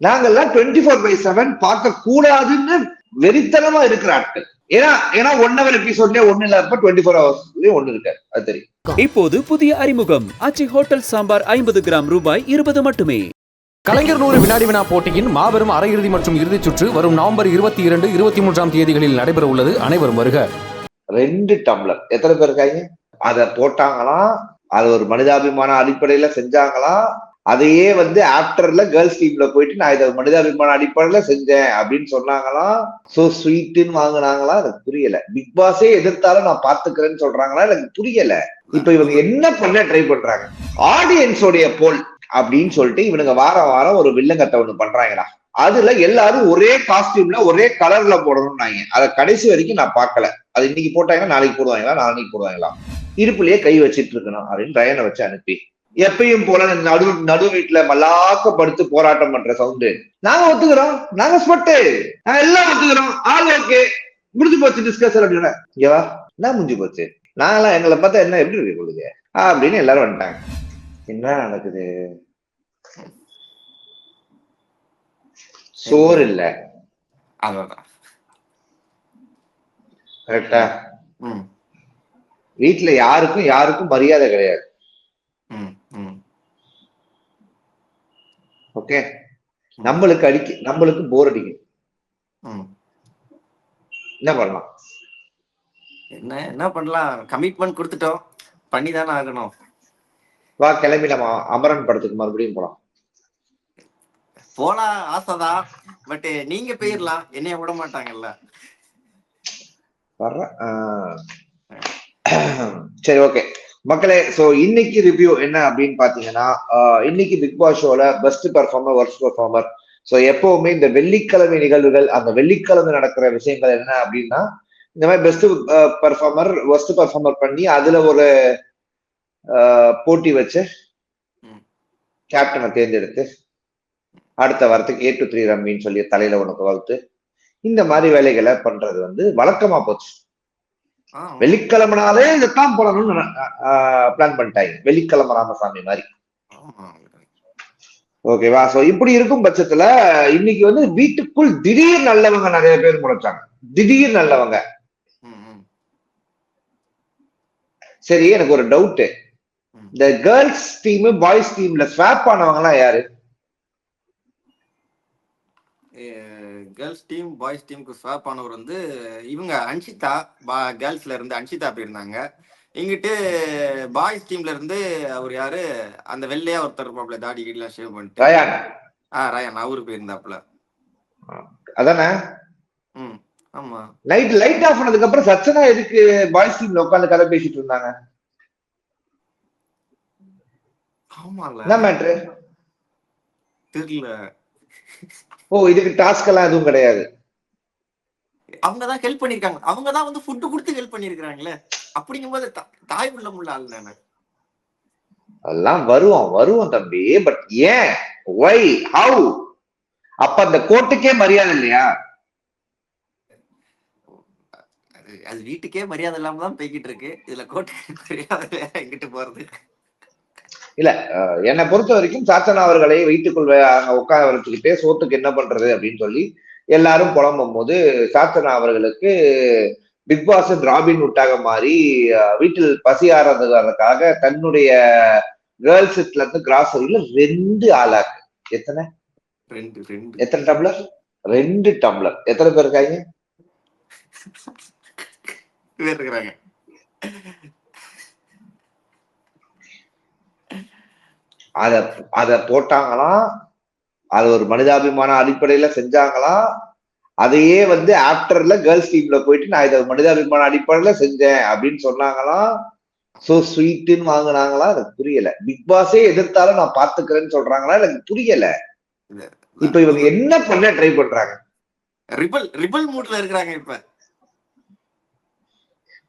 நாங்கெல்லாம் twenty four by seven பார்க்க கூடாதுன்னு வெறித்தனமா இருக்கிற ஆட்கள் ஏன்னா ஏன்னா ஒன் ஹவர் எபிசோட்லயே ஒண்ணு இல்லாதப்ப டுவெண்ட்டி ஃபோர் ஹவர்ஸ்லயே ஒண்ணு இருக்காது. அது தெரியும். இப்போது புதிய அறிமுகம். ஆச்சி ஹோட்டல் சாம்பார் ஐம்பது கிராம் ரூபாய் இருபது மட்டுமே. கலைஞர் நூறு வினாடி வினா போட்டியின் மாபெரும் அரையிறுதி மற்றும் இறுதிச் சுற்று வரும் நவம்பர் இருபத்தி இரண்டு இருபத்தி மூன்றாம் தேதிகளில் நடைபெற உள்ளது. அனைவரும் வருக. ரெண்டு டம்ளர். எத்தனை பேர் இருக்காங்க? அதை போட்டாங்களாம் அது ஒரு மனிதாபிமான அடிப்படையில செஞ்சாங்களாம் அதையே வந்து ஆப்டர்ல கேர்ள்ஸ் டீம்ல போயிட்டு நான் இதை மனிதாபிமான அடிப்படையில செஞ்சேன் அப்படின்னு சொன்னாங்களாம் சோ ஸ்வீட்டுன்னு வாங்குனாங்களா? எனக்கு புரியல. பிக் பாஸே எதிர்த்தாலும் நான் பாத்துக்கிறேன்னு சொல்றாங்களா? எனக்கு புரியல. இப்ப இவங்க என்ன பண்ண ட்ரை பண்றாங்க? ஆடியன்ஸோடைய போல் அப்படின்னு சொல்லிட்டு இவனுங்க வாரம் வாரம் ஒரு வில்லங்கத்தை ஒண்ணு பண்றாங்கடா. அதுல எல்லாரும் ஒரே காஸ்டியூம்ல ஒரே கலர்ல போடணும்னாங்க. அதை கடைசி வரைக்கும் நான் பார்க்கல. அது இன்னைக்கு போட்டாங்கன்னா நாளைக்கு போடுவாங்களா? நாளைக்கு போடுவாங்களா? இருப்புலயே கை வச்சிட்டு இருக்கணும் அப்படின்னு ரயனை வச்சு அனுப்பி. எப்பயும் போல நடு நடு வீட்டுல மல்லாக்க படுத்து போராட்டம் பண்ற சவுண்டு நாங்க ஒத்துக்கிறோம். நாங்க ஸ்பட்டு நாங்க எல்லாம் ஒத்துக்கிறோம். ஆள் ஓகே. முடிஞ்சு போச்சு டிஸ்கஷன் அப்படின்னா இங்கவா என்ன முடிஞ்சு போச்சு? நாங்களாம் எங்களை பார்த்தா என்ன எப்படி இருக்கு உங்களுக்கு அப்படின்னு எல்லாரும் வந்துட்டாங்க. என்ன நடக்குது? சோறு இல்ல. கரெக்டா வீட்டுல யாருக்கும் யாருக்கும் மரியாதை கிடையாது ம் ம் ஓகே நம்மளுக்கு அடிக்க நம்மளுக்கு போர் அடிக்கும் என்ன பண்ணலாம்? என்ன என்ன பண்ணலாம்? கமிட்மெண்ட் கொடுத்துட்டோம். பண்ணி தானே ஆகணும். வா கிளம்பி நம்ம அமரன் படத்துக்கு மறுபடியும் போலாம். போலாம் ஆசைதான். பட் நீங்க போயிடலாம் என்னைய விட மாட்டாங்கல்ல. வர்றேன். சரி ஓகே மக்களே சோ இன்னைக்கு ரிவ்யூ என்ன அப்படின்னு பாத்தீங்கன்னா இன்னைக்கு பிக் பாஸ் ஷோல best performer worst performer so எப்பவுமே இந்த வெள்ளிக்கிழமை நிகழ்வுகள் அந்த வெள்ளிக்கிழமை நடக்கிற விஷயங்கள் என்ன அப்படின்னா இந்த மாதிரி பெஸ்ட் பெர்ஃபார்மர் ஒர்ஸ்ட் பெர்ஃபார்மர் பண்ணி அதுல ஒரு போட்டி வச்சு. கேப்டனை தேர்ந்தெடுத்து அடுத்த வாரத்துக்கு ஏ டு த்ரீ ரம்மின்னு சொல்லி தலையில உனக்கு வகுத்து இந்த மாதிரி வேலைகளை பண்றது வந்து வழக்கமா போச்சு வெள்ளிக்கிழமைனாலே இதைத்தான் போடணும்னு பிளான் பண்ணிட்டாங்க வெள்ளிக்கிழமை ராமசாமி மாதிரி. ஓகேவா? சோ இப்படி இருக்கும் பட்சத்துல இன்னைக்கு வந்து வீட்டுக்குள் திடீர் நல்லவங்க நிறைய பேர் முளைச்சாங்க திடீர் நல்லவங்க. சரி எனக்கு ஒரு டவுட். இந்த கேர்ள்ஸ் டீம் பாய்ஸ் டீம்ல ஸ்வாப் ஆனவங்க எல்லாம் யாரு? கேர்ள்ஸ் டீம் பாய்ஸ் டீமுக்கு ஸ்வாப் ஆனவர் வந்து இவங்க அன்ஷிதா கேர்ள்ஸ்ல இருந்து அன்ஷிதா போயிருந்தாங்க. இங்கிட்டு பாய்ஸ் டீம்ல இருந்து அவர் யாரு? அந்த வெள்ளையா ஒருத்தர் இருப்பாப்ல தாடி கீடிலாம் ஷேவ் பண்ணிட்டு. ரயான். ஆ ரயன் அவரு போயிருந்தாப்ல. அதானே? ம் ஆமா. நைட் லைட் ஆஃப் பண்ணதுக்கு அப்புறம் சச்சனா எதுக்கு பாய்ஸ் டீம்ல உட்காந்து கதை பேசிட்டு இருந்தாங்க? ஆமால என்ன மேட்ரு தெரியல ஓ இதுக்கு டாஸ்க் எல்லாம் எதுவும் கிடையாது. அவங்க தான் ஹெல்ப் பண்ணிருக்காங்க. அவங்க தான் வந்து ஃபுட் கொடுத்து ஹெல்ப் பண்ணிருக்காங்களே அப்படிங்கும்போது தாய் உள்ள முள்ள ஆள் அதெல்லாம் வருவோம் வருவோம் தம்பி. பட் ஏன்? ஒய் ஹவு அப்ப அந்த கோர்ட்டுக்கே மரியாதை இல்லையா? அது வீட்டுக்கே மரியாதை இல்லாம தான் போய்கிட்டு இருக்கு. இதுல கோட்டை மரியாதை எங்கிட்டு போறது? இல்ல என்னை பொறுத்த வரைக்கும் சாச்சனா அவர்களை வீட்டுக்குள் வே- அங்க உட்கார வச்சுக்கிட்டே சோத்துக்கு என்ன பண்றது அப்படின்னு சொல்லி எல்லாரும் புலம்பும் போது சாச்சனா அவர்களுக்கு பிக் பாஸ் ராபின் உட்டாக மாறி வீட்டில் பசி ஆறதுக்காக தன்னுடைய கேர்ள்ஸ் செட்ல இருந்து கிராசரியில ரெண்டு ஆளாக்கு. எத்தனை? ரெண்டு ரெண்டு. எத்தனை டம்ளர்? ரெண்டு டம்ளர். எத்தனை பேர் இருக்காங்க பேர் இருக்கிறாங்க அத அத போட்டாங்களாம் அது ஒரு மனிதாபிமான அடிப்படையில செஞ்சாங்களாம் அதையே வந்து ஆஃப்டர்ல கேர்ள்ஸ் டீம்ல போயிட்டு நான் இதை மனிதாபிமான அடிப்படையில செஞ்சேன் அப்படின்னு சொன்னாங்களாம் சோ ஸ்வீட்டுன்னு வாங்குனாங்களா? எனக்கு புரியல. பிக் பாஸே எதிர்த்தாலும் நான் பாத்துக்கிறேன்னு சொல்றாங்களா? எனக்கு புரியல. இப்ப இவங்க என்ன பண்ண ட்ரை பண்றாங்க? ரிபல் ரிபல் மூட்ல இருக்கிறாங்க இப்ப.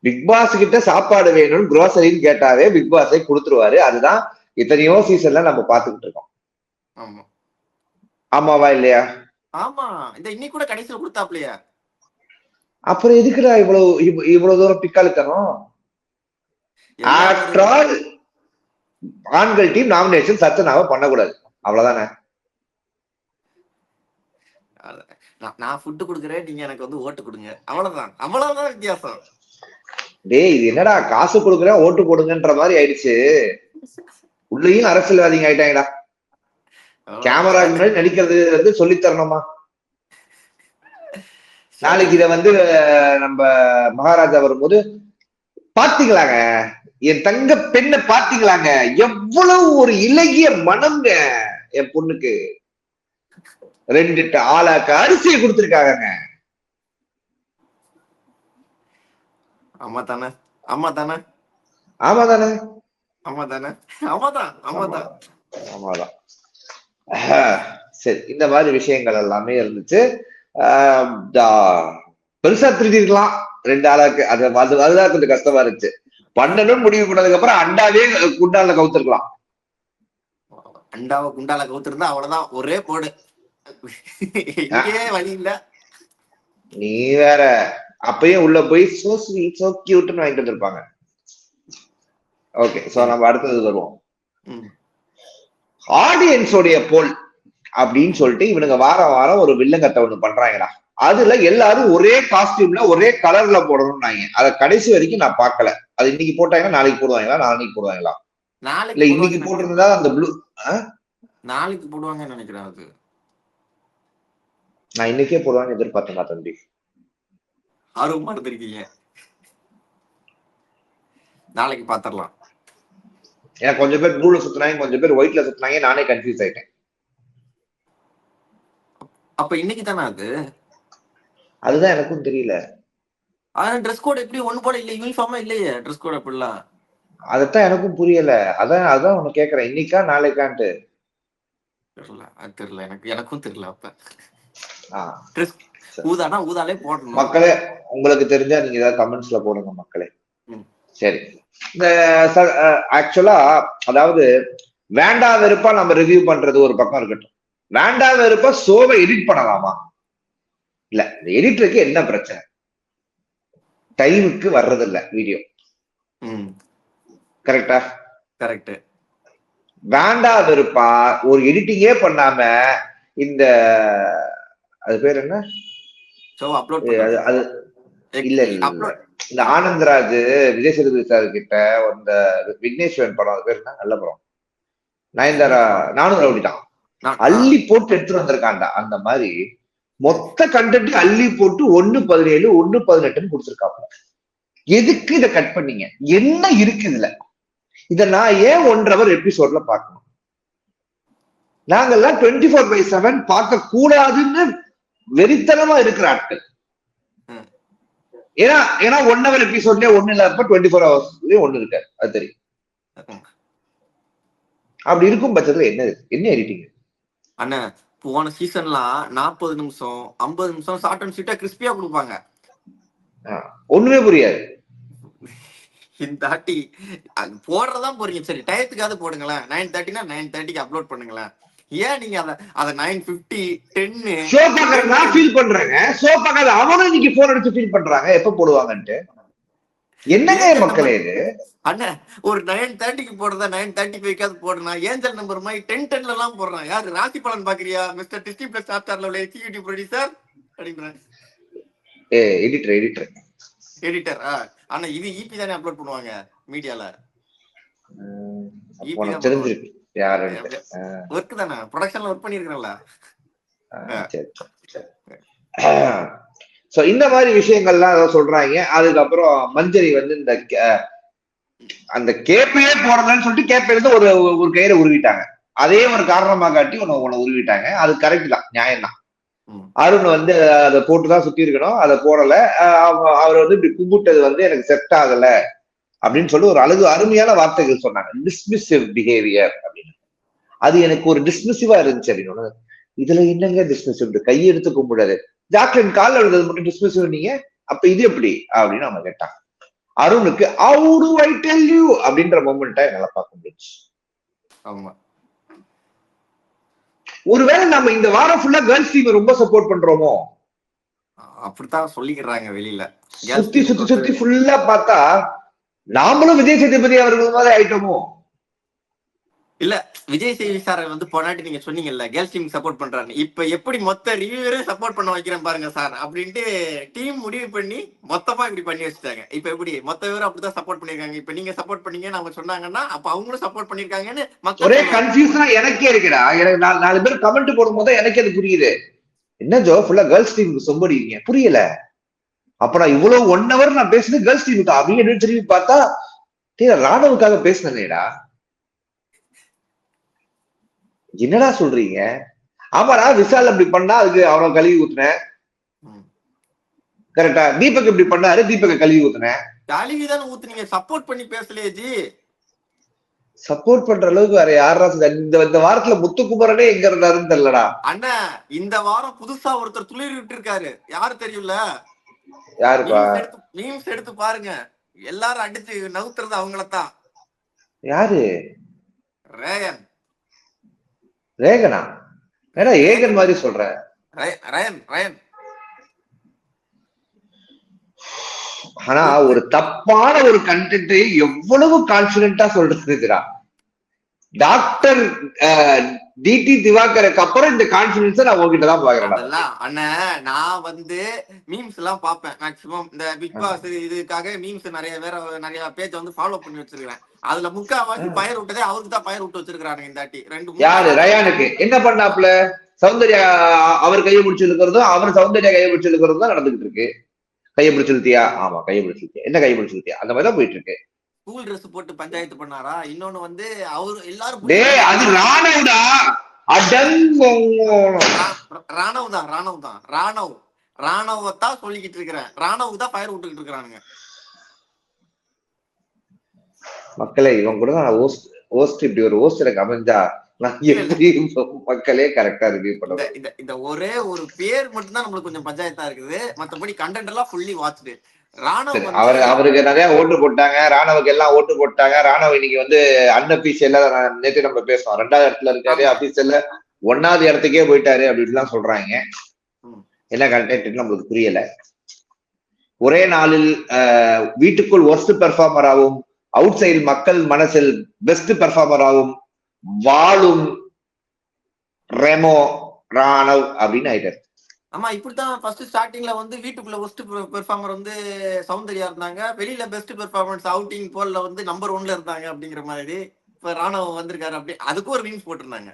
பிக் பாஸ் கிட்ட சாப்பாடு வேணும்னு குரோசரின்னு கேட்டாவே பிக் பாஸே கொடுத்துருவாரு. அதுதான் எத்தனையோ சீசன்ல நம்ம பாத்துக்கிட்டு இருக்கோம். ஆமா. ஆமாவா இல்லையா? ஆமா. இந்த இன்னைக்கு கூட கடைசியில கொடுத்தாப்லையா. அப்புறம் எதுக்குடா இவ்வளவு இவ்- இவ்வளவு தூரம் பிக்காளித்தனம் ஆஃப்டர் ஆல் ஆண்கள் டீம் நாமினேஷன் சச்சனாவை பண்ணக்கூடாது. அவ்வளவுதானே? நான் ஃபுட்டு கொடுக்குறேன் நீங்க எனக்கு வந்து ஓட்டு கொடுங்க. அவ்வளவுதான். அவ்வளவுதான் வித்தியாசம். டேய் இது என்னடா காசு கொடுக்குறேன் ஓட்டு போடுங்கன்ற மாதிரி ஆயிடுச்சு. உள்ளேயும் அரசியல்வாதிங்க ஆயிட்டாங்கடா. கேமரா முன்னாடி நடிக்கிறது வந்து சொல்லித் தரணுமா? நாளைக்கு இத வந்து நம்ம மகாராஜா வரும்போது பாத்தீங்களாங்க என் தங்க பெண்ணை பாத்தீங்களாங்க எவ்வளவு ஒரு இலகிய மனம்ங்க என் பொண்ணுக்கு. ரெண்டு ஆளாக்கு அரிசியை கொடுத்துருக்காங்க அம்மா தானே? அம்மா தானே? ஆமா தானே? அம்மா தானே அம்மா தான் அம்மா தான் ஆமாதான் ஆஹ், சரி இந்த மாதிரி விஷயங்கள் எல்லாமே இருந்துச்சு. பெருசா திருத்திருக்கலாம் ரெண்டு ஆளாக்கு அது அது- அதுதான் கொஞ்சம் கஷ்டமா இருந்துச்சு. பண்ணணும் முடிவு பண்ணதுக்கு அப்புறம் அண்டாவே குண்டால கவுத்துருக்கலாம். அண்டாவை குண்டால கவுத்திருந்தா அவ்வளவுதான். ஒரே போடு. வழி இல்ல. நீ வேற அப்பயும் உள்ள போய் சோ ஸ்வீட் சோ கியூட்னு வாங்கிட்டு வந்திருப்பாங்க. ஓகே சோ நம்ம அடுத்தது வருவோம். ஆடியன்ஸோடைய போல் அப்படின்னு சொல்லிட்டு இவனுங்க வாரம் வாரம் ஒரு வில்லங்கத்தை ஒண்ணு பண்றாங்கடா. அதுல எல்லாரும் ஒரே காஸ்டியூம்ல ஒரே கலர்ல போடணும்னாங்க. அத கடைசி வரைக்கும் நான் பார்க்கல. அது இன்னைக்கு போட்டாங்கன்னா நாளைக்கு போடுவாங்களா நாளைக்கு போடுவாங்களா? இல்ல நாளைக்கு இன்னைக்கு போட்டிருந்தா அந்த ப்ளூ. நாளைக்கு போடுவாங்கன்னு நினைக்கிறேன் அது. நான் இன்னைக்கே போடுவாங்க எதிர்பார்த்தேன் தம்பி. ஆர்வமா இருந்திருக்கீங்க. நாளைக்கு பாத்திரலாம். ஏன்னா கொஞ்சம் பேர் ப்ளூல சுத்துனாங்க கொஞ்சம் பேர் ஒயிட்ல சுத்துனாங்க நானே கன்ஃபியூஸ் ஆயிட்டேன். அப்ப இன்னைக்கு தானே அது? அதுதான் எனக்கும் தெரியல. ஆனா ட்ரெஸ் கோட் எப்படி ஒண்ணு போல இல்ல யூனிஃபார்மா இல்லையே ட்ரெஸ் கோட் அப்படிலாம்? அதத்தான் எனக்கும் புரியல. அதான் அதான் உனக்கு கேக்குறேன். இன்னைக்கா நாளைக்கான்ட்டு. தெரியல அது தெரியல. எனக்கு எனக்கும் தெரியல அப்ப. ட்ரெஸ் ஊதானா ஊதாலே போடணும். மக்களே உங்களுக்கு தெரிஞ்சா நீங்க ஏதாவது கமெண்ட்ஸ்ல போடுங்க மக்களே. சரி. இந்த ஆக்சுவலா அதாவது வேண்டா வெறுப்பா நம்ம ரிவ்யூ பண்றது ஒரு பக்கம் இருக்கட்டும். வேண்டா வெறுப்பா ஷோவை எடிட் பண்ணலாமா? இல்ல இந்த எடிட்டருக்கு என்ன பிரச்சனை? டைமுக்கு வர்றதில்ல வீடியோ ம். கரெக்டா கரெக்ட் வேண்டா வெறுப்பா ஒரு எடிட்டிங்கே பண்ணாம இந்த அது பேர் என்ன? அது இல்ல, இந்த ஆனந்த்ராஜ் விஜய் சேதுபதி சார் கிட்ட அந்த விக்னேஸ்வரன் படம் அது பேர் நல்ல படம் நயன்தாரா நானும் ரவுடிதான் அள்ளி போட்டு எடுத்துட்டு வந்திருக்காண்டா அந்த மாதிரி மொத்த கண்டென்ட் அள்ளி போட்டு ஒண்ணு பதினேழு ஒண்ணு பதினெட்டுன்னு கொடுத்துருக்காங்க எதுக்கு இதை கட் பண்ணீங்க? என்ன இருக்கு இதுல? இத நான் ஏன் ஒன்றரை ஹவர் எபிசோட்ல பார்க்கணும்? நாங்கெல்லாம் டுவெண்ட்டி ஃபோர் பை செவன் பார்க்க கூடாதுன்னு வெறித்தனமா இருக்கிற ஆட்கள். ஏன்னா ஏன்னா ஒன் ஹவர் எபிசோட்லயே ஒண்ணு இல்லாதப்ப டுவெண்ட்டி ஃபோர் ஹவர்ஸ்லயே ஒண்ணு இருக்காது அது தெரியும். அப்படி இருக்கும் பட்சத்துல என்ன? என்ன எடிட்டிங் அண்ணா போன சீசன்லாம் நாற்பது நிமிஷம் ஐம்பது நிமிஷம் ஷார்ட் அண்ட் ஸ்வீட்டா கிறிஸ்பியா கொடுப்பாங்க. ஒண்ணுமே புரியாது. இந்த அது போடுறதான் போறீங்க சரி டயத்துக்காவது போடுங்களேன். நைன் தேர்ட்டினா நைன் தேர்ட்டிக்கு அப்லோட் பண்ணுங்களேன். ஏன் நீங்க அத அத நைன் பிப்டி டென்னு ஷோ பார்க்கற நான் ஃபீல் பண்றேங்க. ஷோ பார்க்காத அவனும் இன்னைக்கு போன் அடிச்சு ஃபீல் பண்றாங்க. எப்ப போடுவாங்கன்ட்டு. என்னங்க மக்களே இது அண்ணா ஒரு நைன் தேர்ட்டிக்கு போடுறதா நைன் தேர்ட்டி ஃபைவ்க்காவது போடுனா ஏஞ்சல் நம்பர் மாதிரி டென் டென்ல எல்லாம் போடுறான். யாரு ராசி பலன் பாக்குறியா? மிஸ்டர் டிஸ்டி பிளஸ் ஸ்டார்ல உள்ள எக்ஸிகியூட்டிவ் ப்ரொடியூசர் அப்படின்றேன் ஏ எடிட்டர் எடிட்டர் எடிட்டர் ஆனா இது இபி தானே அப்லோட் பண்ணுவாங்க மீடியால உனக்கு தெரிஞ்சிருக்கு. யாருன்ட்டு. ஒர்க் தானே? ப்ரொடக்ஷன்ல ஒர்க் சரி சோ இந்த மாதிரி விஷயங்கள்லாம் ஏதோ சொல்றாங்க. அதுக்கப்புறம் மஞ்சரி வந்து இந்த அந்த கேப்பையே போடலன்னு சொல்லிட்டு கேப்பையில இருந்து ஒரு ஒரு கயிறை உருவிட்டாங்க. அதே ஒரு காரணமா காட்டி உன்னை உன்னை உருவிட்டாங்க. அது கரெக்ட் தான் நியாயம் தான். அருண் வந்து அதை போட்டுதான் சுத்தி இருக்கணும் அதை போடல. அவர் வந்து இப்படி கும்பிட்டது வந்து எனக்கு செட் ஆகல. அப்படின்னு சொல்லி ஒரு அழகு அருமையான வார்த்தைகள் சொன்னாங்க. டிஸ்மிசிவ் பிஹேவியர் அப்படின்னு. அது எனக்கு ஒரு டிஸ்மிசிவா இருந்துச்சு அப்படின்னு இதுல என்னங்க டிஸ்மிசிவ் கையெடுத்து கும்பிடாது. ஜாக்லின் கால் எழுதுறது மட்டும் டிஸ்மிசிவ் நீங்க? அப்ப இது எப்படி? அப்படின்னு அவங்க கேட்டாங்க. அருணுக்கு do I tell you? அப்படின்ற மொமெண்ட்டை என்னால பார்க்க முடிச்சு ஆமா. ஒருவேளை நம்ம இந்த வாரம் ஃபுல்லா கேர்ள்ஸ் டீம் ரொம்ப சப்போர்ட் பண்றோமோ? அப்படித்தான் சொல்லிக்கிறாங்க வெளியில. சுத்தி சுத்தி சுத்தி ஃபுல்லா பார்த்தா நாமளும் விஜய் சேதுபதி அவர்கள் மாதிரி ஆயிட்டோமோ? இல்ல விஜய் சேவி சாரை வந்து போனாட்டி நீங்க சொன்னீங்கல்ல கேர்ள்ஸ் டீம் சப்போர்ட் பண்றாரு இப்ப எப்படி மொத்த ரிவ்யூவரே சப்போர்ட் பண்ண வைக்கிறேன் பாருங்க சார் அப்படின்ட்டு டீம் முடிவு பண்ணி மொத்தமா இப்படி பண்ணி வச்சுட்டாங்க. இப்ப எப்படி? மொத்த பேரும் அப்படிதான் சப்போர்ட் பண்ணிருக்காங்க இப்ப நீங்க சப்போர்ட் பண்ணீங்கன்னு அவங்க சொன்னாங்கன்னா அப்ப அவங்களும் சப்போர்ட் பண்ணிருக்காங்கன்னு மக்கள் ஒரே. கன்ஃபியூஷனா எனக்கே இருக்குடா. எனக்கு நாலு நாலு பேர் கமெண்ட் போடும்போது எனக்கே அது புரியுது. என்ன ஜோ ஃபுல்லா கேர்ள்ஸ் டீமுக்கு சொம்படிங்க புரியல. அப்ப நான் இவ்வளவு ஒன் ஹவர் நான் பேசுனது கேர்ள்ஸ் டீமுக்கு அப்படின்னு திரும்பி பார்த்தா டேய், ராணுவுக்காக பேசினேடா என்னடா சொல்றீங்க? ஆமாடா விஷால் அப்படி பண்ணா அதுக்கு அவனை கழுவி ஊத்துனேன். கரெக்டா தீபக் இப்படி பண்ணாரு தீபக்க கழுவி ஊத்துனேன். கழுவி தானே ஊத்துனீங்க. சப்போர்ட் பண்ணி பேசலையே ஜி. சப்போர்ட் பண்ற அளவுக்கு வேற யாரா இந்த இந்த வாரத்துல முத்துக்குமரனே எங்க இருந்தாருன்னு தெரியலடா. அண்ணா இந்த வாரம் புதுசா ஒருத்தர் துளிர் விட்டு இருக்காரு யாரு தெரியும்ல? யாருப்பா? மீம்ஸ் எடுத்து பாருங்க. எல்லாரும் அடிச்சு நவுத்துறது அவங்களத்தான். யாரு? ரேயன் ரேகனா? ஏடா ஏகன் மாதிரி சொல்ற? ரய- ரயன் ரயன் ஆனா ஒரு தப்பான ஒரு கண்டென்ட் எவ்வளவு கான்பிடண்டா சொல்றதுக்குடா டாக்டர் டிடி திவாகருக்கு அப்புறம் இந்த கான்பிடன்ஸ் நான் உங்ககிட்ட தான் பாக்குறேன் அதெல்லாம் அண்ணன் நான் வந்து மீம்ஸ் எல்லாம் பார்ப்பேன் மேக்சிமம் இந்த பிக் பாஸ் இதுக்காக மீம்ஸ் நிறைய பேர் நிறைய பேஜ் வந்து ஃபாலோ பண்ணி வச்சிருக்கேன் அதுல முக்காவாசி பயிர் விட்டதே அவருக்கு தான் பயிர் விட்டு வச்சிருக்காங்க இந்த தாட்டி ரெண்டு யாரு? ரயானுக்கு. என்ன பண்ணாப்ல சௌந்தர்யா அவர் கையை பிடிச்சு இழுக்கிறதும் அவர் சௌந்தர்யா கையை பிடிச்சு இழுக்கிறதும் தான் நடந்துகிட்டு இருக்கு. கையை பிடிச்சு இழுத்தியா? ஆமா கையை பிடிச்சு இழுத்தியா? என்ன கையை பிடிச்சு இழுத்தியா? அந்த மாதிரி தான் போயிட்டு இருக்கு. ஸ்கூல் Dress போட்டு பஞ்சாயத்து பண்ணாரா? இன்னொன்னு வந்து அவரு எல்லாரும் டேய் அது ராணவடா. அடங்கோ. ராணவ் தான் ராணவ் தான் ராணவ். ராணவத்தான் சொல்லிக்கிட்டு இருக்கிறேன். ராணவ் தான் பயிர் விட்டுக்கிட்டு இருக்கிறானுங்க. மக்களே இவன் கூட நான் ஹோஸ்ட் ஹோஸ்ட் இப்படி ஒரு நான் எப்படி மக்களே கரெக்டா ரிவ்யூ இந்த பண்ணுவேன்? இந்த ஒரே ஒரு பேர் மட்டும் தான் நம்மளுக்கு கொஞ்சம் பஞ்சாயத்தா இருக்குது. மத்தபடி கண்டென்ட் எல்லாம் ஃபுல்லி வாட்ச்டு ராணவ் அவர் அவருக்கு நிறைய ஓட்டு போட்டாங்க. ராணுவுக்கு எல்லாம் ஓட்டு போட்டாங்க. ராணுவ இன்னைக்கு வந்து அன்அபிஷியலா நேற்று நம்ம பேசணும் ரெண்டாவது இடத்துல இருக்காரு. அபிஷியல்ல ஒன்னாவது இடத்துக்கே போயிட்டாரு அப்படின்லாம் சொல்றாங்க. என்ன கண்டென்ட் நம்மளுக்கு புரியல. ஒரே நாளில் வீட்டுக்குள் ஒர்ஸ்ட் பெர்ஃபார்மராகவும் அவுட் சைடு மக்கள் மனசில் பெஸ்ட் பெர்ஃபார்மராகவும் வாழும் ரெமோ ராணவ் அப்படின்னு ஆயிட்டாரு. ஆமா இப்படித்தான் ஃபர்ஸ்ட் ஸ்டார்டிங்ல வந்து வீட்டுக்குள்ள ஒஸ்ட் பெர்ஃபார்மர் வந்து சௌந்தர்யா இருந்தாங்க. வெளியில பெஸ்ட் பெர்ஃபார்மன்ஸ் அவுட்டிங் போல்ல வந்து நம்பர் ஒன்ல இருந்தாங்க அப்படிங்கிற மாதிரி. இப்ப ராணவ் வந்திருக்காரு அப்படி அதுக்கும் ஒரு மீம்ஸ் போட்டிருந்தாங்க.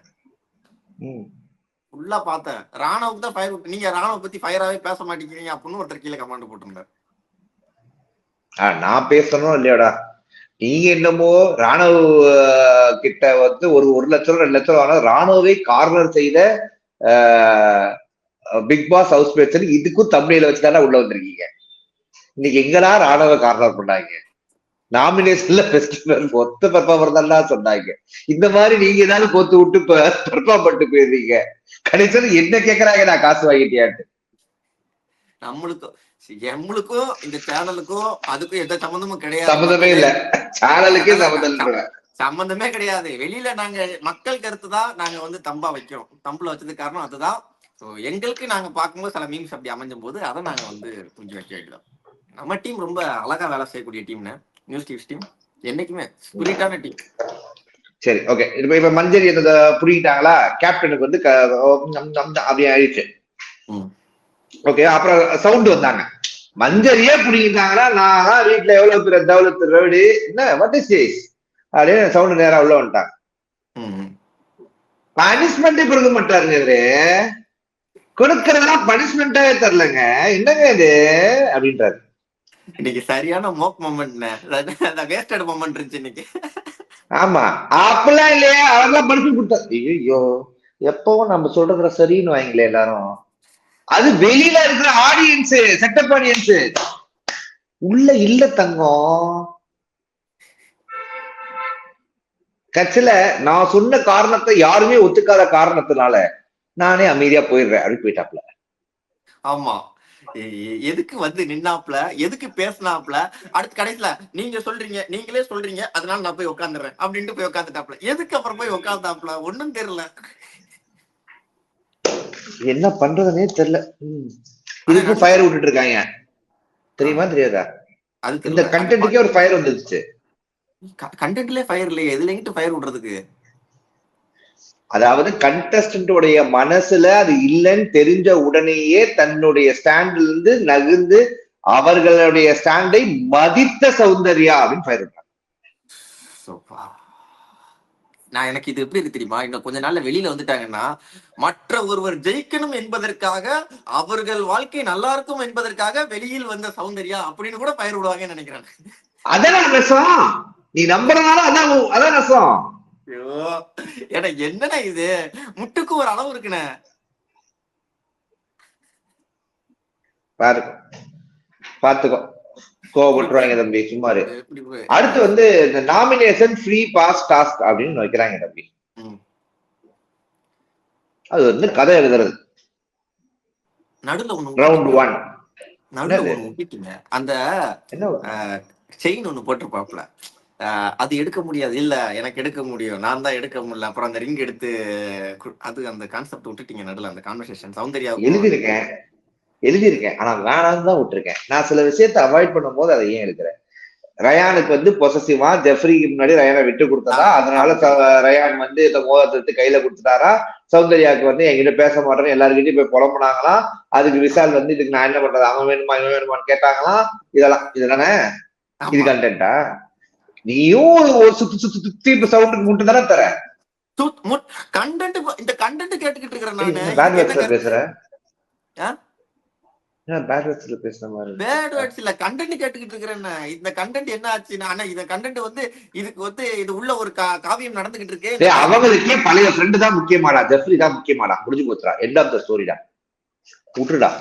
ம். ஃபுல்லா பார்த்தேன். ராணவுக்கு தான் ஃபயர் நீங்க ராணவ பத்தி ஃபயராவே பேச மாட்டேங்கிறீங்க அப்படின்னு ஒருத்தர் கீழே கமாண்ட் போட்டிருந்தாரு. நான் பேசணும் இல்லையாடா? நீங்க என்னமோ ராணுவ கிட்ட வந்து ஒரு ஒரு லட்சம் ரெண்டு லட்சம் ஆனா ராணுவவை கார்னர் செய்த பிக் பாஸ் ஹவுஸ் பேசர் இதுக்கும் தமிழில வச்சுதானே உள்ள வந்திருக்கீங்க. இன்னைக்கு எங்கடா ராணுவ கார்னர் பண்ணாங்க நாமினேஷன்ல பெஸ்டிவல் ஒத்த பெர்ஃபார்மர் தான் சொன்னாங்க. இந்த மாதிரி நீங்க ஏதாவது கோத்து விட்டு பெர்ஃபார்ம் பண்ணிட்டு போயிருந்தீங்க. கடைசியில் என்ன கேக்குறாங்க நான் காசு வாங்கிட்டியான்னு நம்மளுக்கும் எம்மளுக்கும் இந்த சேனலுக்கும் அதுக்கும் எந்த சம்மந்தமும் கிடையாது. சம்மந்தமே இல்ல. சேனலுக்கே சம்மந்தம் இல்ல. சம்பந்தமே கிடையாது. வெளியில நாங்க மக்கள் கருத்து தான் நாங்க வந்து தம்பா வைக்கிறோம். தம்புல வச்சது காரணம் அதுதான். ஸோ எங்களுக்கு நாங்க பார்க்கும்போது சில மீம்ஸ் அப்படி அமைஞ்சும் போது அதை நாங்க வந்து புரிஞ்சு வைக்க வேண்டியதான் நம்ம டீம் ரொம்ப அழகா வேலை செய்யக்கூடிய டீம்னு நியூஸ் டிவிஸ் டீம் என்னைக்குமே ஸ்பிரிட்டான டீம் சரி ஓகே இப்ப இப்ப மஞ்சரி என்னத புரியிட்டாங்களா கேப்டனுக்கு வந்து அப்படி ஆயிடுச்சு. ஓகே அப்புறம் சவுண்ட் வந்தாங்க. மஞ்சரியே புடிங்கிட்டாங்கன்னா நான் வீட்டுல எவ்வளவு பெரிய தௌலத்து ரவுடி என்ன வாட் இஸ் திஸ் அப்படின்னு சவுண்ட் நேரா உள்ள வந்துட்டாங்க. பனிஷ்மெண்ட் கொடுக்க மாட்டாருங்க இவரு. கொடுக்கறதெல்லாம் பனிஷ்மெண்டாவே தரலங்க. என்னங்க இது? அப்படின்றாரு. இன்னைக்கு சரியான மோக் மொமெண்ட் வேஸ்டட் மொமெண்ட் இருந்துச்சு இன்னைக்கு. ஆமா. அப்பெல்லாம் இல்லையே. அதெல்லாம் பனிஷ்மெண்ட் கொடுத்தாரு. ஐயோ எப்பவும் நம்ம சொல்றதுல சரின்னு வாங்களே எல்லாரும். அது வெளியில இருக்கிற ஆடியன்ஸ் செட்டப் ஆடியன்ஸ் உள்ள இல்ல தங்கம். கட்சியில நான் சொன்ன காரணத்தை யாருமே ஒத்துக்காத காரணத்தினால நானே அமைதியா போயிடுறேன் அப்படி போயிட்டாப்ல ஆமா. எதுக்கு வந்து நின்னாப்ல எதுக்கு பேசினாப்ல அடுத்த கடைசியில நீங்க சொல்றீங்க நீங்களே சொல்றீங்க அதனால நான் போய் உட்காந்துறேன் அப்படின்ட்டு போய் உட்காந்துட்டாப்ல எதுக்கு அப்புறம் போய் உட்காந்தாப்ல ஒண்ணும் தெரியல. என்ன பண்றதுனே தெரியல. இதுக்கு ஃபயர் விட்டுட்டு இருக்காங்க. தெரியுமா தெரியாதா? அது இந்த கண்டென்ட்டுக்கே ஒரு ஃபயர் வந்துருச்சு. கண்டென்ட்லயே ஃபயர் இல்லையே. எதுல ஃபயர் விடுறதுக்கு? அதாவது உடைய மனசுல அது இல்லைன்னு தெரிஞ்ச உடனேயே தன்னுடைய ஸ்டாண்ட்ல இருந்து நகர்ந்து அவர்களுடைய ஸ்டாண்டை மதித்த சௌந்தர்யா அப்படின்னு பெயர் வைப்பாங்க. சோப்பா. நான் எனக்கு இது எப்படி இருக்கு தெரியுமா இன்னும் கொஞ்ச நாள்ல வெளியில வந்துட்டாங்கன்னா மற்ற ஒருவர் ஜெயிக்கணும் என்பதற்காக அவர்கள் வாழ்க்கை நல்லா இருக்கும் என்பதற்காக வெளியில் வந்த சௌந்தர்யா அப்படின்னு கூட பெயர் விடுவாங்கன்னு நினைக்கிறேன் அதான் ரசம் நீ நம்புறதுனால அதான் அதான் ரசம் ஐயோ ஏன்னா என்னண்ணே இது முட்டுக்கு ஒரு அளவு இருக்குண்ணே பாரு பாத்துக்கோ கோவப்பட்டுருவாங்க தம்பி போய் அடுத்து வந்து இந்த நாமினேஷன் ஃப்ரீ பாஸ் டாஸ்க் அப்படின்னு வைக்கிறாங்க தம்பி. அது வந்து கதை எழுதுறது நடுல ஒண்ணு ரவுண்ட் ஒன் நடுல என்னது? ஒண்ணு அந்த என்ன செயின் ஒண்ணு போட்டிருப்பாப்ல ஆஹ் அது எடுக்க முடியாது. இல்ல எனக்கு எடுக்க முடியும். நான் தான் எடுக்க முடியல. அப்புறம் அந்த ரிங் எடுத்து அது அந்த கான்செப்ட் விட்டுட்டீங்க நடுல அந்த கான்வர்சேஷன் சௌந்தர்யா எழுதியிருக்கேன். எழுதியிருக்கேன். ஆனா வேணாம்னு தான் விட்டுருக்கேன். நான் சில விஷயத்தை அவாய்ட் பண்ணும்போது அதை ஏன் எடுக்கிறேன்? ரயானுக்கு வந்து பொசசிவா ஜெஃப்ரிக்கு முன்னாடி ரயானை விட்டு கொடுத்ததா? அதனால ரயான் வந்து இந்த மோதத்தை எடுத்து கையில கொடுத்துட்டாரா? சௌந்தர்யாவுக்கு வந்து என்கிட்ட பேச மாட்டேன்னு எல்லாருக்கிட்டையும் போய் புலம்புனாங்களாம் அதுக்கு விசால் வந்து இதுக்கு நான் என்ன பண்றது? அவன் வேணுமா இவன் வேணுமான்னு கேட்டாங்களாம் இதெல்லாம் இதுதானே இது கண்டென்ட்டா நீயும் ஒரு சுத்து சுத்து சுத்தி இப்ப சவுண்டுக்கு மட்டும் தானே தர? கண்டென்ட் இந்த கண்டென்ட் கேட்டுக்கிட்டு இருக்கிறேன் நானு. பேட் இதுக்கு வேர்ட்ஸ்ல என்ன பேசுற? ஆ? என்ன பேட் வேர்ட்ஸ்ல பேசுற மாதிரி இருக்கு? பேட் வேர்ட்ஸ் இல்ல கண்டென்ட் கேட்டுக்கிட்டு இருக்கிறேன் இந்த கண்டென்ட் என்ன ஆச்சுன்னா ஆனா இந்த கண்டென்ட் வந்து இதுக்கு வந்து இது உள்ள ஒரு காவியம் நடந்துகிட்டு இருக்கு. அவங்களுக்கே பழைய ஃப்ரெண்டு தான் முக்கியமாடா. ஜெஃப்ரி தான் முக்கியமாடா. முடிஞ்சு போச்சுடா. எண்ட் ஆஃப் த ஸ்டோரிடா விட்டுடா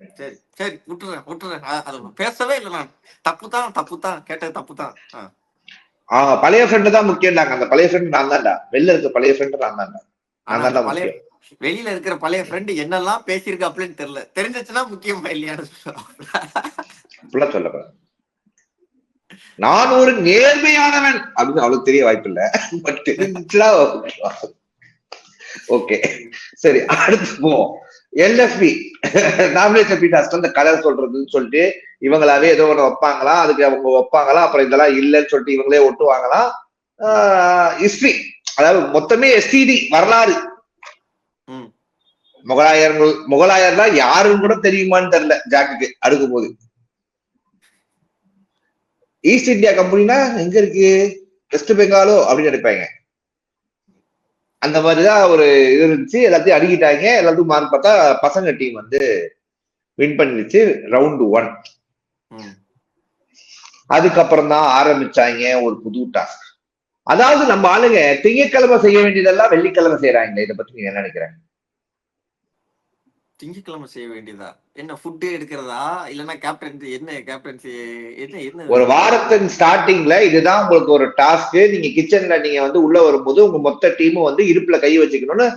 சரி சரி விட்டுறேன் விட்டுறேன் அது பேசவே இல்லை நான். தப்பு தான் தப்பு தான் கேட்டது தப்பு தான் ஆ. ஆஹ் பழைய ஃப்ரெண்டு தான் முக்கியம்டாங்க அந்த பழைய ஃப்ரெண்டு நான் தான்டா. வெளில இருக்க பழைய ஃப்ரெண்டு நான் தான்டா. நான் தான்டா பழைய வெளியில இருக்கிற பழைய ஃப்ரெண்டு என்னெல்லாம் பேசியிருக்கு அப்படின்னு தெரியல. தெரிஞ்சிச்சுன்னா முக்கியமா இல்லையான்னு. அப்படிலாம் சொல்லக்கூடாது நான் ஒரு நேர்மையானவன். அப்படின்னு அவளுக்கு தெரிய வாய்ப்பு இல்ல. பட் ஓகே சரி அடுத்து போவோம். எல்எஃப்பி நாமினேஷன் டாஸ்க் அந்த கலர் சொல்றதுன்னு சொல்லிட்டு இவங்களாவே ஏதோ ஒண்ணு வைப்பாங்களா? அதுக்கு அவங்க வைப்பாங்களா? அப்புறம் இதெல்லாம் இல்லைன்னு சொல்லிட்டு இவங்களே ஒட்டுவாங்களா ஹிஸ்டரி அதாவது மொத்தமே எஸ்டிடி வரலாறு. ம். முகலாயர்கள் முகலாயர்னா யாருன்னு கூட தெரியுமான்னு தெரியல ஜாக்குக்கு அடுக்கும் போது ஈஸ்ட் இந்தியா கம்பெனினா எங்க இருக்கு? வெஸ்ட் பெங்காலோ அப்படின்னு நினைப்பாங்க. அந்த மாதிரிதான் ஒரு இது இருந்துச்சு. எல்லாத்தையும் அடிக்கிட்டாங்க எல்லாத்தையும் மார்க் பார்த்தா பசங்க டீம் வந்து வின் பண்ணிடுச்சு. Round one. அதுக்கப்புறம் தான் ஆரம்பிச்சாங்க ஒரு புது டாஸ்க் அதாவது நம்ம ஆளுங்க திங்கட்கிழமை செய்ய வேண்டியதெல்லாம் வெள்ளிக்கிழமை செய்யறாங்க இதை பத்தி நீங்க என்ன நினைக்கிறேன் திங்கட்கிழமை செய்ய வேண்டியதா? என்ன ஃபுட் எடுக்கிறதா? இல்லைன்னா கேப்டன்சி என்ன கேப்டன்சி என்ன என்ன? ஒரு வாரத்தின் ஸ்டார்டிங்ல இதுதான் உங்களுக்கு ஒரு டாஸ்க் நீங்க கிச்சன்ல நீங்க வந்து உள்ள வரும்போது உங்க மொத்த டீமும் வந்து இடுப்புல கை வச்சுக்கணும்னு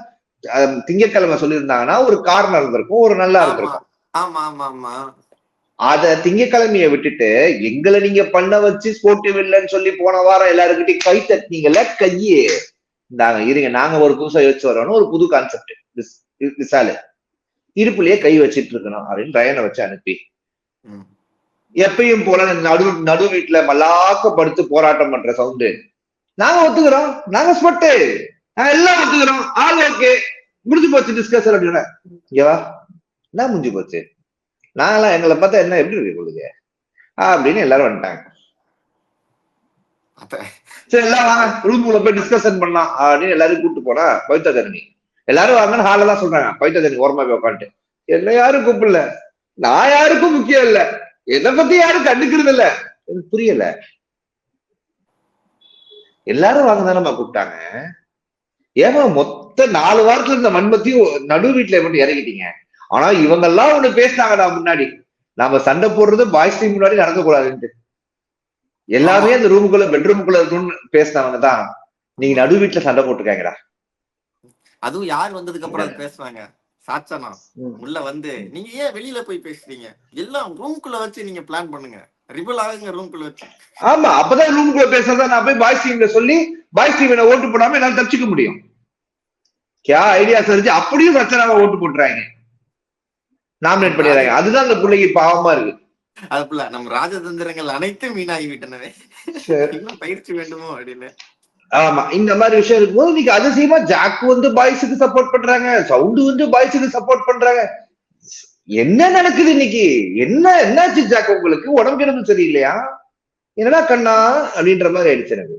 திங்கட்கிழமை சொல்லியிருந்தாங்கன்னா ஒரு காரணம் இருந்திருக்கும் ஒரு நல்லா இருந்திருக்கும் ஆமா. ஆமா ஆமா அத திங்கட்கிழமைய விட்டுட்டு எங்களை நீங்க பண்ண வச்சு ஸ்போர்ட்டிவ் இல்லைன்னு சொல்லி போன வாரம் எல்லாருக்கிட்டையும் கை தட்டினீங்கல்ல கையே. இந்தாங்க இருங்க நாங்க ஒரு புதுசா யோசிச்சு வரோம்னு ஒரு புது கான்செப்ட் விசாலு. இடுப்புலயே கை வச்சிட்டு இருக்கணும் அப்படின்னு ரயனை வச்சு அனுப்பி. எப்பயும் போல நடு நடு வீட்டுல மல்லாக்க படுத்து போராட்டம் பண்ற சவுண்டு. நாங்க ஒத்துக்கிறோம். நாங்க ஸ்பொட்டு நாங்க எல்லாம் ஒத்துக்கிறோம். ஆள் ஓகே. முடிஞ்சு போச்சு டிஸ்கஷன் அப்படின்னா இங்க வா. என்ன முடிஞ்சு போச்சு? நாங்களாம் எங்களை பார்த்தா என்ன எப்படி இருக்கு உங்களுக்கு? அப்படின்னு எல்லாரும் வந்துட்டாங்க. சரி எல்லாம் வாங்க ரூம்குள்ள போய் டிஸ்கஷன் பண்ணலாம். அப்படின்னு எல்லாரும் கூப்பிட்டு போனா பவித்ரா தரணி. எல்லாரும் வாங்கன்னு ஹால தான் சொல்றாங்க. அது எனக்கு ஓரமா போய் உட்காந்துட்டு. என்ன யாரும் கூப்பிடல. நான் யாருக்கும் முக்கியம் இல்ல. என்னை பத்தி யாரும் கண்டுக்கிறது இல்ல. எனக்கு புரியல. எல்லாரும் வாங்க தானே கூப்பிட்டாங்க. ஏமா மொத்த நாலு வாரத்துல இந்த மண்பத்தையும் நடு வீட்டுல மட்டும் இறங்கிட்டீங்க. ஆனா இவங்க எல்லாம் ஒண்ணு பேசினாங்கடா முன்னாடி. நாம சண்டை போடுறது பாய்ஸ் டீம் முன்னாடி நடக்கக்கூடாதுன்ட்டு. எல்லாமே அந்த ரூமுக்குள்ள பெட்ரூமுக்குள்ள இருக்கணும்னு பேசினவங்க தான். நீங்க நடு வீட்டுல சண்டை போட்டுருக்காங்கடா. அதுவும் யார் வந்ததுக்கு அப்புறம் அது பேசுவாங்க? சாச்சனா. உள்ள வந்து நீங்க ஏன் வெளியில போய் பேசுறீங்க? எல்லாம் ரூம்குள்ள வச்சு நீங்க பிளான் பண்ணுங்க. ரிபல் ஆகுங்க ரூம்குள்ள வச்சு. ஆமா அப்பதான் ரூமுக்குள்ள பேசுறதா நான் போய் பாய்ஸ் டீம்ல சொல்லி பாய்ஸ் டீம் ஓட்டு போடாம என்னால தப்பிச்சுக்க முடியும். கே ஐடியா தெரிஞ்சு அப்படியும் சச்சனாவை ஓட்டு போட்டுறாங்க. நாமினேட் பண்ணிடுறாங்க. அதுதான் அந்த பிள்ளைக்கு பாவமா இருக்கு. அதுக்குள்ள நம்ம ராஜதந்திரங்கள் அனைத்தும் வீணாகி விட்டனவே. இன்னும் பயிற்சி வேண்டுமோ அப்படின்னு. ஆமா இந்த மாதிரி விஷயம் இருக்கும்போது இன்னைக்கு அதிசயமா ஜாக் வந்து பாய்ஸுக்கு சப்போர்ட் பண்றாங்க சவுண்டு வந்து பாய்ஸுக்கு சப்போர்ட் பண்றாங்க. என்ன நடக்குது இன்னைக்கு? என்ன என்னாச்சு ஜாக் உங்களுக்கு? உடம்பு கிடந்து சரியில்லையா? என்னடா கண்ணா? அப்படின்ற மாதிரி ஆயிடுச்சு எனக்கு.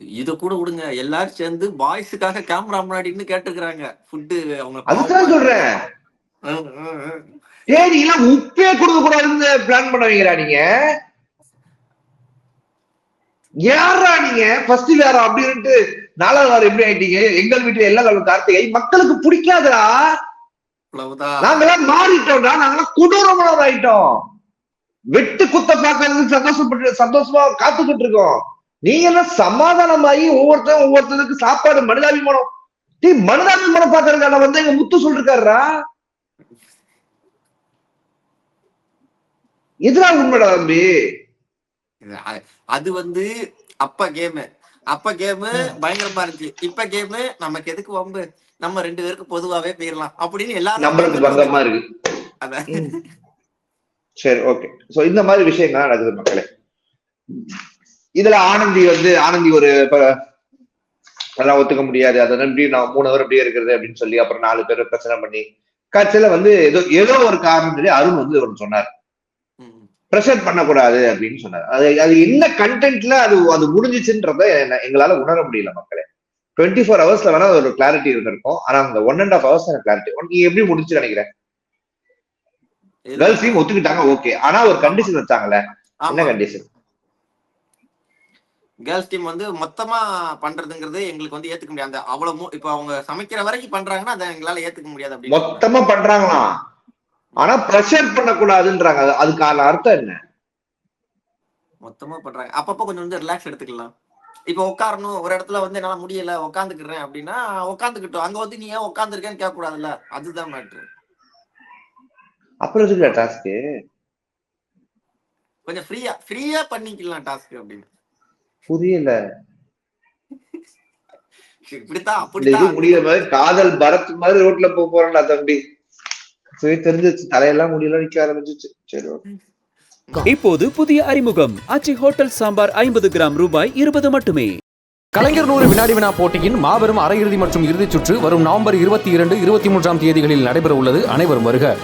இத கூட விடுங்க எல்லாரும் சேர்ந்து பாய்ஸுக்காக கேமரா முன்னாடி நின்னு கேட்டுக்கிறாங்க. ஃபுட்டு அவங்க அதுதான் சொல்றேன். நீங்க எல்லாம் உப்பே கொடுக்க கூடாதுன்னு பிளான் பண்ண வைக்கிறா நீங்க? யாரா நீங்க? ஃபர்ஸ்ட் வேற அப்படின்ட்டு நாலாவது வாரம் எப்படி ஆயிட்டீங்க? எங்கள் வீட்டுல எல்லா நாளும் கார்த்திகை. மக்களுக்கு பிடிக்காதடா. நாங்கெல்லாம் மாறிட்டோம்டா. நாங்கெல்லாம் கொடூரமானவர் ஆயிட்டோம். வெட்டு குத்த பாக்குறதுக்கு சந்தோஷப்பட்டு சந்தோஷமா காத்துக்கிட்டு இருக்கோம். நீங்க எல்லாம் சமாதானமாகி ஒவ்வொருத்தரும் ஒவ்வொருத்தருக்கு சாப்பாடு மனிதாபிமானம்? டீ மனிதாபிமானம் பாக்குறதுக்கான வந்து எங்க முத்து சொல்லிருக்காருடா. எதிரா உண்மைடா தம்பி? அது வந்து அப்ப கேமு அப்ப கேமு பயங்கரமா இருந்துச்சு. இப்ப கேமு நமக்கு எதுக்கு வம்பு? நம்ம ரெண்டு பேருக்கு பொதுவாவே போயிடலாம் அப்படின்னு எல்லாரும் நம்மளுக்கு பங்கமா இருக்கு. அதான். சரி ஓகே. சோ இந்த மாதிரி விஷயங்கள் நடக்குது மக்களே. இதுல ஆனந்தி வந்து ஆனந்தி ஒரு அதெல்லாம் ஒத்துக்க முடியாது. அதை நம்பி நான் மூணு அவர் அப்படியே இருக்கிறது அப்படின்னு சொல்லி அப்புறம் நாலு பேர் பிரச்சனை பண்ணி கட்சியில வந்து ஏதோ ஏதோ ஒரு காரணம் சொல்லி அருண் வந்து ஒரு சொன்னார். ப்ரெஷர் பண்ணக்கூடாது அப்படின்னு சொன்னார். அது அது என்ன கண்டென்ட்ல அது அது முடிஞ்சிச்சுன்றத எங்களால உணர முடியல மக்களே. டுவெண்ட்டி ஃபோர் ஹவர்ஸ்ல வேணா ஒரு கிளாரிட்டி இருந்திருக்கும். ஆனா அந்த ஒன் அண்ட் ஆஃப் ஹவர்ஸ் எனக்கு கிளாரிட்டி நீ எப்படி முடிச்சு நினைக்கிறேன்? கேர்ள்ஸ் டீம் ஒத்துக்கிட்டாங்க ஓகே ஆனா ஒரு கண்டிஷன் வச்சாங்கல்ல. என்ன கண்டிஷன் கேர்ள்ஸ் டீம் வந்து மொத்தமா பண்றதுங்கிறது எங்களுக்கு வந்து ஏத்துக்க முடியாது. அந்த அவ்வளவு இப்ப அவங்க சமைக்கிற வரைக்கும் பண்றாங்கன்னா அதை எங்களால ஏத்துக்க முடியாது அப்படின்னு மொத்தமா பண்றாங்களாம். ஆனா ப்ரெஷர் பண்ணக்கூடாதுன்றாங்க. அது- அதுக்கான அர்த்தம் என்ன? மொத்தமா பண்றாங்க. அப்பப்போ கொஞ்சம் வந்து ரிலாக்ஸ் எடுத்துக்கலாம். இப்ப உட்காரணும். ஒரு இடத்துல வந்து என்னால முடியல. உட்காந்துக்கிறேன் அப்படின்னா உட்காந்துக்கிட்டோம். அங்க வந்து நீ ஏன் உட்காந்துருக்கேன்னு கேட்க கூடாதுல்ல அதுதான் மேட்ரு அப்புறம் இருக்குல்ல டாஸ்க்கு கொஞ்சம் ஃப்ரீயா ஃப்ரீயா பண்ணிக்கலாம் டாஸ்க் அப்படின்னு. புரியல. இப்படித்தான் அப்படித்தான். முடியற மாதிரி காதல் பரத் மாதிரி ரோட்ல போக போறேன்டா தம்பி. சரி தெரிஞ்சிச்சு தலையெல்லாம் முடியல நிக்க ஆரம்பிச்சிச்சு சரி. இப்போது புதிய அறிமுகம். ஆச்சி ஹோட்டல் சாம்பார் ஐம்பது கிராம் ரூபாய் இருபது மட்டுமே. கலைஞர் நூறு வினாடி வினா போட்டியின் மாபெரும் அரையிறுதி மற்றும் இறுதிச் சுற்று வரும் நவம்பர் இருபத்தி இரண்டு இருபத்தி மூன்றாம் தேதிகளில் நடைபெற உள்ளது அனைவரும் வருக.